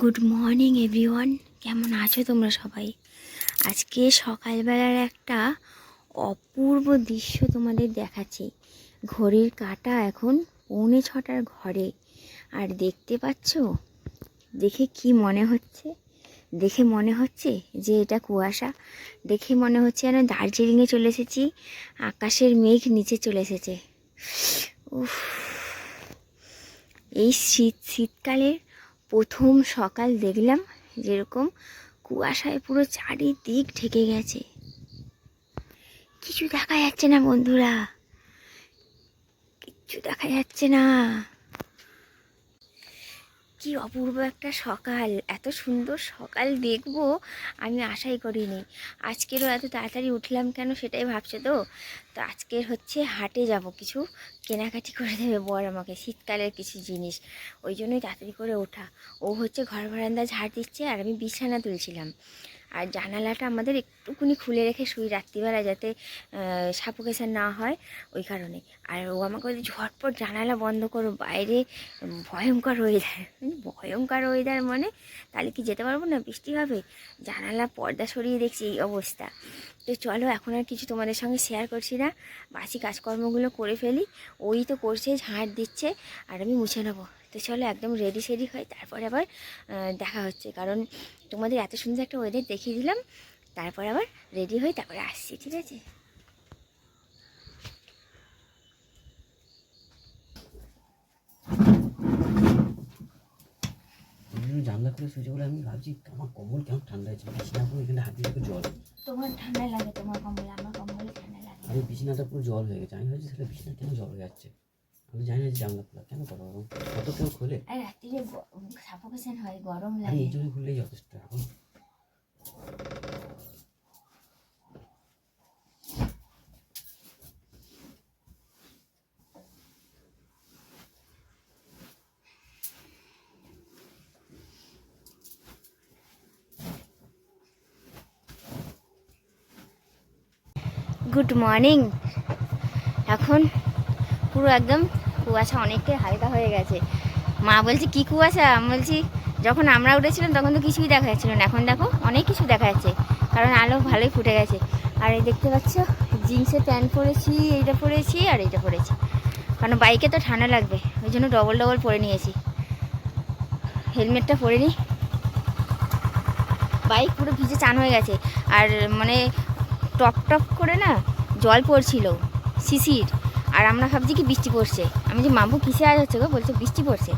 Good morning everyone কেমন আছো তোমরা সবাই? আজকে সকালবেলার একটা অপূর্ব দৃশ্য তোমাদের দেখাচ্ছি। ঘড়ির কাঁটা এখন পৌনে ছটার ঘরে। আর দেখতে পাচ্ছ? দেখে কি মনে হচ্ছে? দেখে মনে হচ্ছে যে এটা কুয়াশা। দেখে মনে হচ্ছে যেন দার্জিলিংয়ে চলে এসেছি। আকাশের মেঘ নিচে চলে এসেছে। উফ। এই শীত, শীতকালের প্রথম সকাল দেখলাম যেরকম কুয়াশায় পুরো চারিদিক ঢেকে গেছে। কিছু দেখা যাচ্ছে না বন্ধুরা। কিচ্ছু দেখা যাচ্ছে না। কি অপূর্ব একটা সকাল। এত সুন্দর সকাল দেখব আমি আশাই করিনি। আজকেরও এত তাড়াতাড়ি উঠলাম কেন সেটাই ভাবছে তো? তো আজকের হচ্ছে হাটে যাব কিছু কেনাকাটি করে দেবে বর আমাকে, শীতকালের কিছু জিনিস। ওই জন্যই তাড়াতাড়ি করে ওঠা। ও হচ্ছে ঘর বারান্দা ঝাড় দিচ্ছে আর আমি বিছানা তুলছিলাম। আর জানালাটা আমাদের একটুকুনি খুলে রেখে শুই রাত্রিবেলা যাতে সাপোকেশন না হয় ওই কারণে। আর ও আমাকে বলছে, ঝটপট জানালা বন্ধ করো, বাইরে ভয়ঙ্কর ওয়েদার ভয়ঙ্কর ওয়েদার মানে? তাহলে কি যেতে পারব না? বৃষ্টি হবে? জানালা পর্দা সরিয়ে দেখছি এই অবস্থা। তো চলো, এখন আর কিছু তোমাদের সঙ্গে শেয়ার করছি না। বাসি কাজকর্মগুলো করে ফেলি। ওই তো করছে, ঝাঁট দিচ্ছে, আর আমি মুছে নেব। তো চলো একদম রেডি সেডি হয় তারপরে আবার দেখা হচ্ছে। কারণ তোমাদের এত সুন্দর একটা ওয়েদার দেখিয়ে দিলাম তারপর আবার রেডি হয়ে তারপরে আসছি ঠিক আছে? জানলা করে শুয়েছে বলে আমি ভাবছি আমার কম্বল কেমন ঠান্ডা হয়েছে? বিছানা পুরো এখানে হাত দিয়ে জল। তোমার ঠান্ডা লাগে তোমার কম্বল আমার কম্বল ঠান্ডা লাগে। আর বিছানাটা পুরো জল হয়ে গেছে। আমি ভাবছি তাহলে বিছানা কেন জল হয়ে যাচ্ছে? আমি জানি না জানলা খোলা কেন করো কত কেউ খোলে? আর রাত্রিরে সাফোকেশন হয়? গরম লাগে এই জন্য খুললেই যথেষ্ট এখন। গুড মর্নিং এখন পুরো একদম কুয়াশা অনেকটাই হালকা হয়ে গেছে। মা বলছে, কি কুয়াশা? আমি বলছি, যখন আমরা উঠেছিলাম তখন তো কিছুই দেখা যাচ্ছিল না। এখন দেখো, অনেক কিছু দেখা যাচ্ছে। কারণ আলো ভালোই ফুটে গেছে। আর এই দেখতে পাচ্ছ, জিন্সের প্যান্ট পরেছি, এইটা পরেছি আর এইটা পরেছি। কারণ বাইকে তো ঠান্ডা লাগবে, ওই জন্য ডবল ডবল পরে নিয়েছি। হেলমেটটা পরে নিই বাইক পুরো ভিজে চান হয়ে গেছে। আর মানে টপ টপ করে না জল পড়ছিল, শিশির। আর আমরা ভাবছি কি বৃষ্টি পড়ছে। আমি যে, মামু কিসে আওয়াজ হচ্ছে গো? বলছে, বৃষ্টি পড়ছে।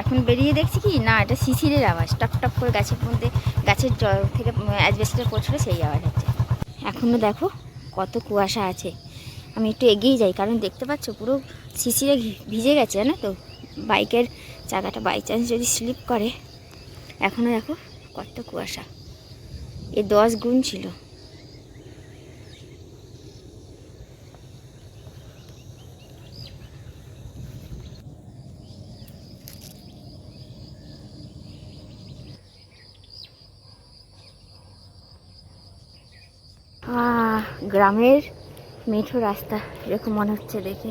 এখন বেরিয়ে দেখছি কি, না, এটা শিশিরের আওয়াজ। টপ টপ করে গাছের মধ্যে, গাছের জল থেকে অ্যাজবেস্টার পড়ছিল, সেই আওয়াজ হচ্ছে। এখনও দেখো, কত কুয়াশা আছে। আমি একটু এগিয়ে যাই, কারণ দেখতে পাচ্ছ, পুরো শিশিরে ভিজে গেছে না তো? বাইকের চাকাটা বাই চান্স যদি স্লিপ করে। এখনও দেখো, কত কুয়াশা। এ দশ গুণ ছিল। গ্রামের মেঠো রাস্তা এরকম মনে হচ্ছে দেখে।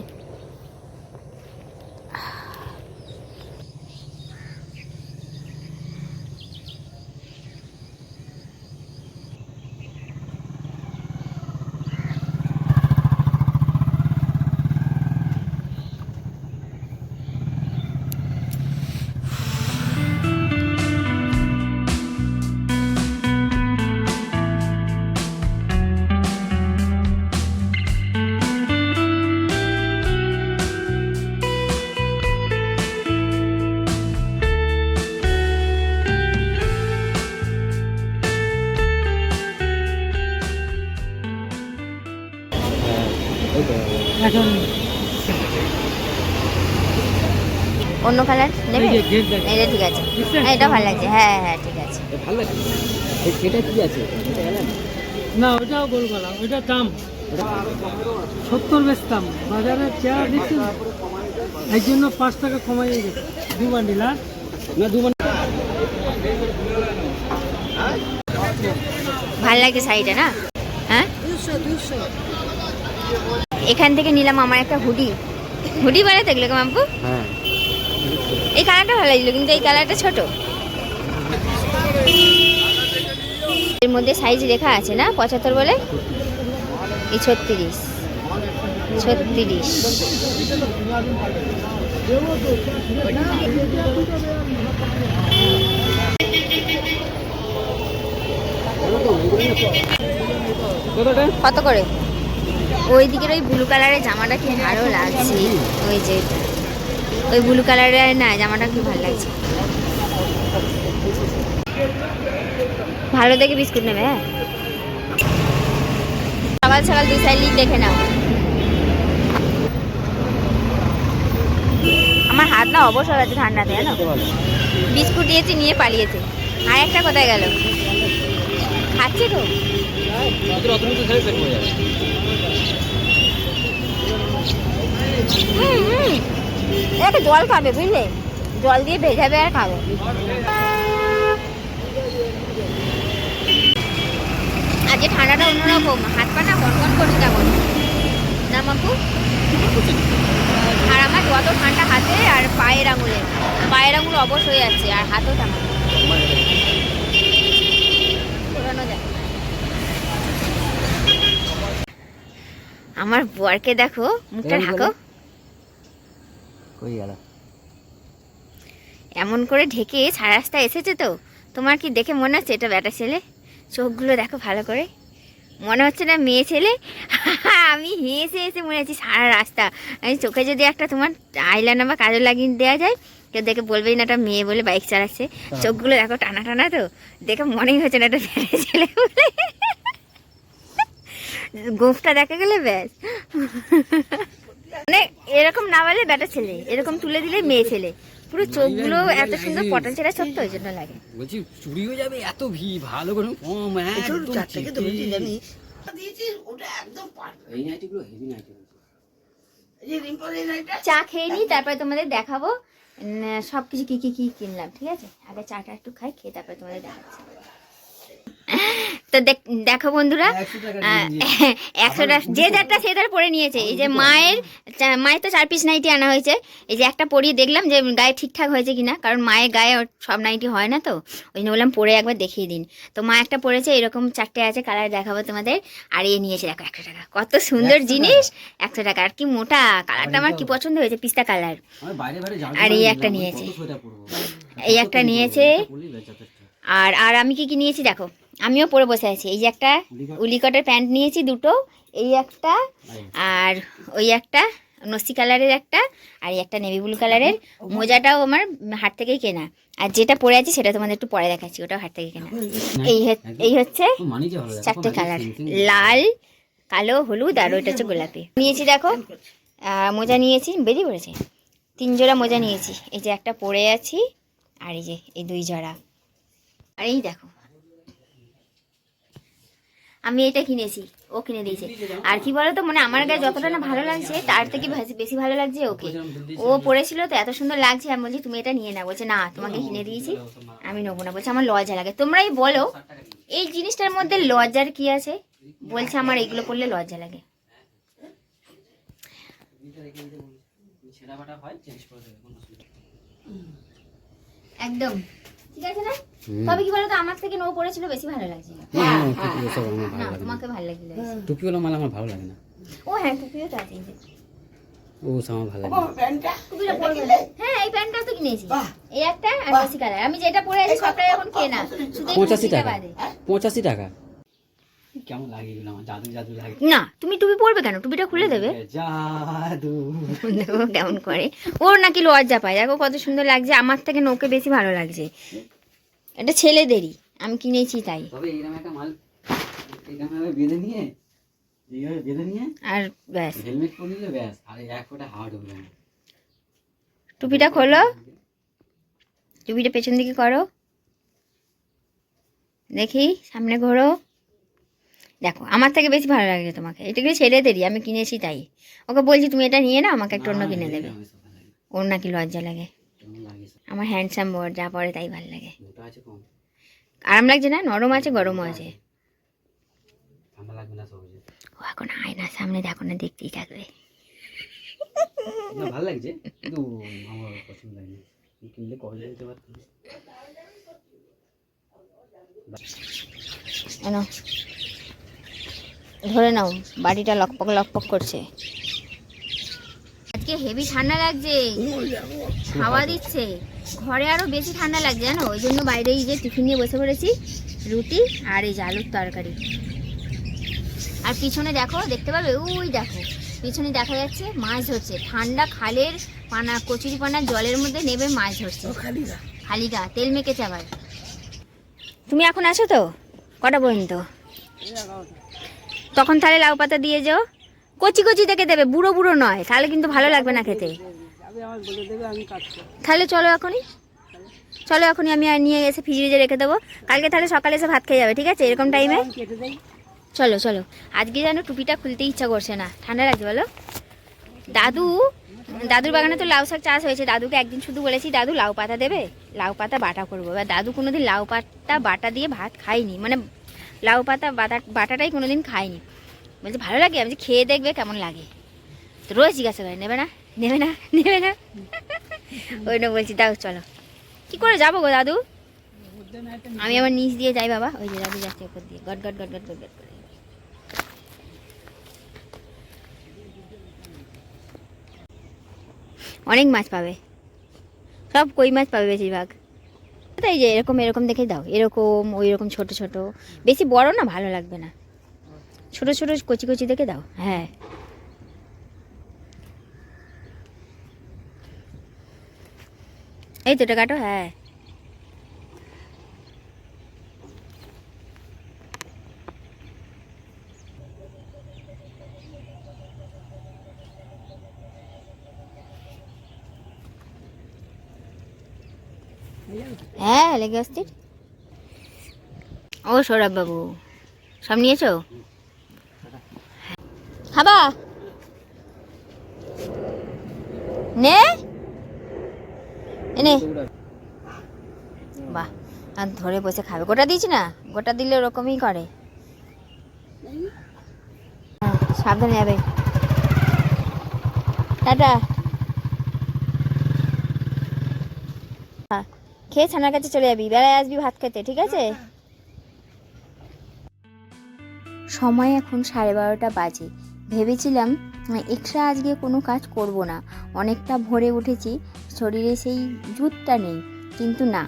অন্য কালার নেবে এই যে এটা ঠিক আছে? হ্যাঁ, এটা ভালো লাগছে। হ্যাঁ হ্যাঁ ঠিক আছে। ভালো লাগে এটা কি আছে? না ওটাও গোল গলা ওইটার দাম। সত্তর বেচতাম বাজারে চেয়ার দিচ্ছি। এই জন্য পাঁচ টাকা কমাই গেছে দু বান্ডিল আর না দু মানে ভালো লাগছে শাড়িটা না? হ্যাঁ? এখান থেকে নিলাম আমার একটা হুডি। হুডি বানাতে এগুলো মাম্পু হ্যাঁ। এই কালারটা ভালো লাগল, কিন্তু এই কালারটা ছোট। এর মধ্যে সাইজ লেখা আছে না, পঁচাত্তর বলে? এই ছত্রিশ। ছত্রিশ। কত করে? ওই দিকের ওই ব্লু কালারের জামাটা কি ভালো লাগছে? ওই যে ওই ব্লু কালারের না, জামাটা কি ভালো লাগছে। ভালো দেখে বিস্কুট নেবে হ্যাঁ? সকাল সকাল দুই সাইড দেখে নাও। আমার হাত না অবসর আছে ঠান্ডাতে, জানো? বিস্কুট দিয়েছে, নিয়ে পালিয়েছে। আর একটা কোথায় গেল? খাচ্ছে তো। হুম হুম। একটা জল খাবে বুঝলে? জল দিয়ে ভেজাবে আর খাবে। আজকে ঠান্ডাটা অন্যরকম। হাত পা না গনগন করছে তেমন না মাকু আর আমার যত ঠান্ডা হাতে আর পায়ের আঙুলে। পায়ের আঙুল অবশ হয়ে যাচ্ছে আর হাতও তেমন আমার বরকে দেখো মুখটা ঢাকো। কই গেল? এমন করে ঢেকে সারা রাস্তা এসেছে তো। তোমার কি দেখে মনে হচ্ছে এটা বেটা ছেলে? চোখগুলো দেখো ভালো করে। মনে হচ্ছে না মেয়ে ছেলে? আমি হেসে হেসে মনে হচ্ছে সারা রাস্তা। আমি চোখে যদি একটা তোমার আইলাইনার বা কাজল লাগিয়ে দেওয়া যায় কেউ দেখে বলবেই না একটা মেয়ে বলে বাইক চালাচ্ছে। চোখগুলো দেখো টানা টানা তো। দেখে মনেই হচ্ছে না একটা বেটা ছেলে বলে। গোফটা দেখা গেলে ব্যাস। মানে এরকম না বলে বেটা ছেলে এরকম তুলে দিলে মেয়ে ছেলে। পুরো চোখগুলো এত সুন্দর পটল ছেড়া ছোট্ট ওই জন্য লাগে। বলছি চুরি হয়ে যাবে এত ভিড় ভালো করে কম একদম চিপে। এই নাইটিগুলো হেভি নাইটি চা খেয়ে নিই তারপরে তোমাদের দেখাবো। সব কিছু কী কী কী কিনলাম ঠিক আছে? আগে চাটা একটু খাই খেয়ে তারপরে তোমাদের দেখাচ্ছি। তো দেখ- বন্ধুরা একশো টাকা যে যারটা সে তার পরে নিয়েছে। এই যে মায়ের মায়ের তো চার পিস নাইটি আনা হয়েছে। এই যে একটা পরিয়ে দেখলাম যে গায়ে ঠিকঠাক হয়েছে কিনা কারণ মায়ের গায়ে সব নাইটি হয় না তো। ওই জন্য বললাম পরে একবার দেখিয়ে দিন। তো মা একটা পরেছে এরকম চারটে আছে কালার দেখাবো তোমাদের। আর এ নিয়েছে দেখো একশো টাকা। কত সুন্দর জিনিস। একশো টাকা। আর কি মোটা কালারটা আমার কি পছন্দ হয়েছে? পিস্তা কালার আর এই একটা নিয়েছে। এই একটা নিয়েছে। আর আর আমি কি কি নিয়েছি দেখো। আমিও পরে বসে আছি। এই যে একটা উলিকটের প্যান্ট নিয়েছি দুটো এই একটা আর ওই একটা নস্তি কালারের একটা আর এই একটা নেভি ব্লু কালারের। মোজাটাও আমার হাট থেকেই কেনা। আর যেটা পরে আছে সেটা তোমাদের একটু পরে দেখাচ্ছি ওটাও হাট থেকে কেনা। এই হচ্ছে- এই হচ্ছে। চারটে কালার। লাল কালো হলুদ আর ওইটা হচ্ছে গোলাপি। নিয়েছি দেখো মোজা নিয়েছি বেরিয়ে পড়েছে। তিন জোড়া মোজা নিয়েছি। এই যে একটা পরে আছি আর এই যে এই দুই জোড়া। আর এই দেখো আমি এটা কিনেছি ও কিনে দিয়েছে। আর কি বলতো মানে আমার গায়ে যতটা না ভালো লাগছে তার থেকে বেশি- বেশি ভালো লাগছে ওকে। ও পড়েছিল তো এত সুন্দর লাগছে আমি বলছি তুমি এটা নিয়ে নাও। বলছে না তোমাকে কিনে দিয়েছি আমি নেব না। বলছে আমার লজ্জা লাগে। তোমরাই বলো এই জিনিসটার মধ্যে লজ্জার কি আছে? বলছে আমার এগুলো করলে লজ্জা লাগে। একদম। ঠিক আছে না তবে কি বলতো আমার থেকে নো পড়েছিল বেশি ভালো লাগছিল। হ্যাঁ, আমার না। তোমাকে ভালো লাগছিল টুপিওয়ালা মাল আমার ভালো লাগে না। ও হ্যাঁ টুপিও তো আছে এই ও সামা ভালো লাগে। না। টুপিটা পরবে। হ্যাঁ এই প্যান্টটাও তো কিনেছি। এই একটা আর বেশি কালার। আমি যেটা পরে আছি সবটাই এখন কেনা। শুধু এই পঁচাশি টুপিটা টাকা। বাদে। পঁচাশি টাকা। কেমন লাগে এগুলো আমার? জাদু জাদু লাগে। না তুমি টুপি পরবে কেন? টুপিটা খুলে দেবে। জাদু। দেখো কেমন করে। ওর নাকি লজ্জা পায়। দেখো কত সুন্দর লাগছে। আমার থেকে নোকে বেশি ভালো লাগছে। এটা ছেলেদেরই। আমি কিনেছি তাই। তবে এইরকম একটা মাল এইরকম বেঁধে নিয়ে এইভাবে বেঁধে নিয়ে আর ব্যাস। হেলমেট পরে নিলে ব্যাস। আর এক ফোঁটা হাওয়া ঢুকবে না। টুপিটা খোলো। টুপিটা পেছন দিকে করো। দেখি সামনে ঘোরো। দেখো আমার থেকে বেশি ভালো লাগছে তোমাকে। এটা কিন্তু ছেলেদেরই আমি কিনেছি তাই। ওকে বলছি তুমি এটা নিয়ে না আমাকে একটা অন্য কিনে দেবে। ওর নাকি লজ্জা লাগে? আমার হ্যান্ডসাম বর যা পরে তাই ভালো লাগে। আরাম লাগছে না? নরম আছে গরমও আছে। ও এখন আয়নার সামনে দেখো না দেখতেই থাকবে। ভালো লাগছে কিন্তু আমার পছন্দ কিনলে কবে দিতে পারতাম ধরে নাও বাড়িটা লকপক লকপক করছে। আজকে হেভি ঠান্ডা লাগছে। হাওয়া দিচ্ছে। ঘরে আরও বেশি ঠান্ডা লাগছে জানো? ওই জন্য বাইরে এই যে টিফিন নিয়ে বসে পড়েছি রুটি আর এই যে আলুর তরকারি। আর পিছনে দেখো দেখতে পাবে? ওই দেখো পিছনে দেখা যাচ্ছে মাছ ধরছে। ঠান্ডা খালের পানা কচুরি পানার জলের মধ্যে নেবে মাছ ধরছে। খালিগা। তেল মেখেছে আবার। তুমি এখন আছো তো? কটা পর্যন্ত? তখন তাহলে লাউ পাতা দিয়ে যাও। কচি কচি দেখে দেবে বুড়ো বুড়ো নয় তাহলে কিন্তু ভালো লাগবে না খেতে। তাহলে চলো এখনই। চলো এখনই আমি আর নিয়ে গেছে ফ্রিজে রেখে দেবো। কালকে তাহলে সকালে এসে ভাত খেয়ে যাবে ঠিক আছে? এরকম টাইমে চলো চলো। আজকে যেন টুপিটা খুলতে ইচ্ছা করছে না। ঠান্ডা লাগছে বলো। দাদু দাদুর বাগানে তো লাউ শাক চাষ হয়েছে। দাদুকে একদিন শুধু বলেছি দাদু লাউ পাতা দেবে? লাউ পাতা বাটা করব। এবার দাদু কোনোদিন লাউ পাতা বাটা দিয়ে ভাত খায়নি। মানে লাউ পাতা বাটা বাটাটাই কোনোদিন খায়নি বলছে ভালো লাগে? আমি খেয়ে দেখবে কেমন লাগে। তো রোজ জিজ্ঞাসা করে নেবে না? নেবে না? নেবে না? ওই জন্য বলছি দাও চলো। কি করে যাব গো দাদু? আমি আবার নিচ দিয়ে যাই বাবা। ওই যে দাদু যাচ্ছে ওপর দিয়ে। গট গট গট গট গট গট করে। অনেক মাছ পাবে। সব কই মাছ পাবে বেশিরভাগ? তাই যে এরকম এরকম দেখে দাও। এরকম ওই রকম ছোটো ছোটো। বেশি বড় না, ভালো লাগবে না। ছোট ছোট, কচি কচি দেখে দাও। হ্যাঁ। এই তো এটা কাটো হ্যাঁ। হ্যাঁ লেগে আসছি ও সৌরভ বাবু সব নিয়েছো? খাবা? নে। বাহ, আর ধরে বসে খাবে। গোটা দিয়েছি না? গোটা দিলে ওরকমই করে। সাবধানে যাবে। টাটা হ্যাঁ, খেয়ে ছানার কাছে চলে যাবি, বেলায় আসবি ভাত খেতে, ঠিক আছে? সময় এখন সাড়ে বারোটা বাজে। ভেবেছিলাম এক্সট্রা আজকে কোনো কাজ করব না। অনেকটা ভোরে উঠেছি, শরীরে সেই জুতটা নেই। কিন্তু না,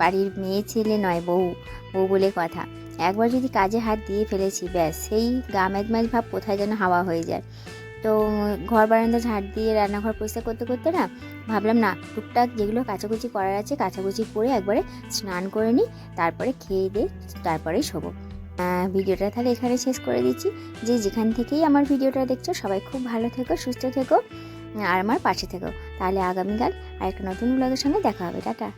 বাড়ির মেয়ে ছেলে নয়, বউ। বউ বলে কথা, একবার যদি কাজে হাত দিয়ে ফেলেছি, ব্যাস, সেই গা ম্যাজ ভাব কোথায় যেন হাওয়া হয়ে যায়। তো ঘর বারান্দা ঝাড় দিয়ে রান্নাঘর পরিষ্কার করতে করতে না ভাবলাম, না, টুকটাক যেগুলো কাচাকুচি করার আছে, কাচাকুচি করে একবারে স্নান করে নিই, তারপরে খেয়ে দিয়ে তারপরেই শোবো। ভিডিওটা তাহলে এখানে শেষ করে দিচ্ছি। যে যেখান থেকেই আমার ভিডিওটা দেখছ, সবাই খুব ভালো থেকো, সুস্থ থেকো, আর আমার পাশে থেকো। তাহলে আগামীকাল আরেকটা নতুন ব্লগের সঙ্গে দেখা হবে। টাটা।